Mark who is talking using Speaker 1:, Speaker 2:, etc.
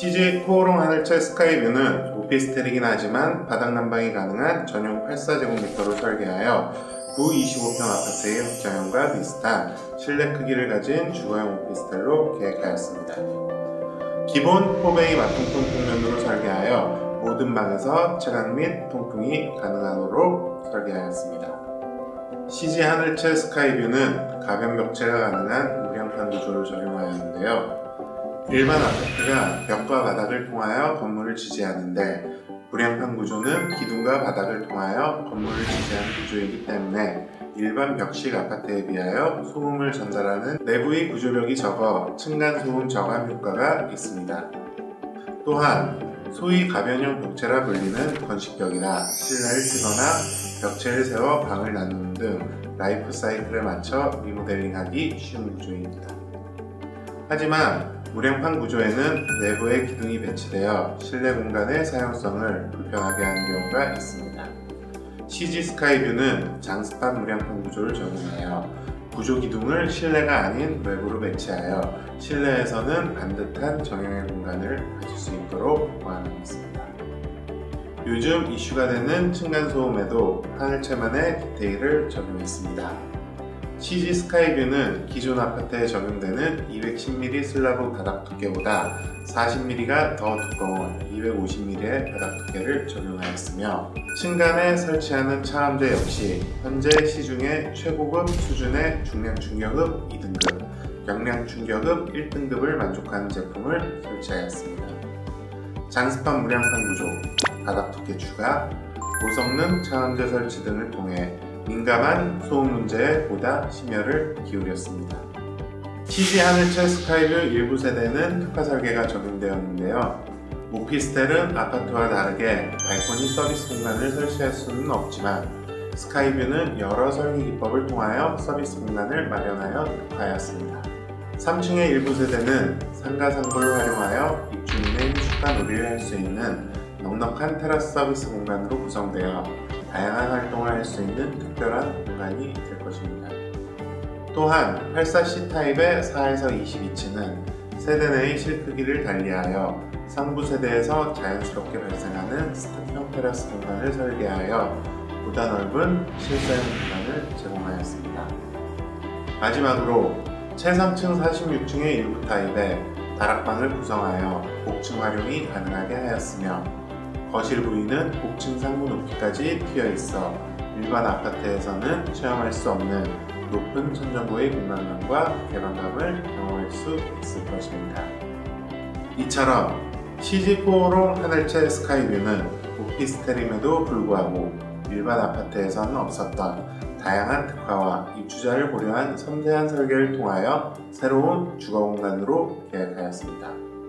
Speaker 1: CG 코오롱 하늘채 스카이뷰는 오피스텔이긴 하지만 바닥 난방이 가능한 전용 84제곱미터로 설계하여 925평 아파트의 협자형과 비슷한 실내 크기를 가진 주거용 오피스텔로 계획하였습니다. 기본 포베이 마통풍 평면으로 설계하여 모든 방에서 채광 및 통풍이 가능하도록 설계하였습니다. CG 하늘채 스카이뷰는 가변 벽체가 가능한 무량판 구조를 적용하였는데요. 일반 아파트가 벽과 바닥을 통하여 건물을 지지하는데 무량판 구조는 기둥과 바닥을 통하여 건물을 지지하는 구조이기 때문에 일반 벽식 아파트에 비하여 소음을 전달하는 내부의 구조력이 적어 층간 소음 저감 효과가 있습니다. 또한 소위 가변형 벽체라 불리는 건식벽이나 실내를 쓰거나 벽체를 세워 방을 나누는 등 라이프 사이클에 맞춰 리모델링하기 쉬운 구조입니다. 하지만 무량판 구조에는 내부에 기둥이 배치되어 실내 공간의 사용성을 불편하게 하는 경우가 있습니다. CG 스카이뷰는 장스판 무량판 구조를 적용하여 구조 기둥을 실내가 아닌 외부로 배치하여 실내에서는 반듯한 정형의 공간을 가질 수 있도록 보완하였습니다. 요즘 이슈가 되는 층간소음에도 하늘채만의 디테일을 적용했습니다. CG 스카이뷰는 기존 아파트에 적용되는 210mm 슬라브 바닥 두께보다 40mm가 더 두꺼운 250mm의 바닥 두께를 적용하였으며 층간에 설치하는 차암제 역시 현재 시중에 최고급 수준의 중량 충격읍 2등급, 경량 충격읍 1등급을 만족하는 제품을 설치하였습니다. 장스판 무량판 구조, 바닥 두께 추가, 고성능 차암제 설치 등을 통해 민감한 소음 문제에 보다 심혈을 기울였습니다. CG 하늘채 스카이뷰 일부 세대는 특화 설계가 적용되었는데요. 오피스텔은 아파트와 다르게 발코니 서비스 공간을 설치할 수는 없지만 스카이뷰는 여러 설계 기법을 통하여 서비스 공간을 마련하여 특화하였습니다. 3층의 일부 세대는 상가 상부를 활용하여 입주민의 휴식과 놀이를 할 수 있는 넉넉한 테라스 서비스 공간으로 구성되어 다양한 활동을 할 수 있는 특별한 공간이 될 것입니다. 또한 84C 타입의 4에서 22층은 세대 내의 실 크기를 달리하여 상부 세대에서 자연스럽게 발생하는 스탑형 테라스 공간을 설계하여 보다 넓은 실사용 공간을 제공하였습니다. 마지막으로 최상층 46층의 일부 타입에 다락방을 구성하여 복층 활용이 가능하게 하였으며 거실 부위는 복층 상부 높이까지 튀어 있어 일반 아파트에서는 체험할 수 없는 높은 천정고의 공간감과 개방감을 경험할 수 있을 것입니다. 이처럼 CG4로 하늘채 스카이뷰는 오피스텔임에도 불구하고 일반 아파트에서는 없었던 다양한 특화와 입주자를 고려한 섬세한 설계를 통하여 새로운 주거 공간으로 계획하였습니다.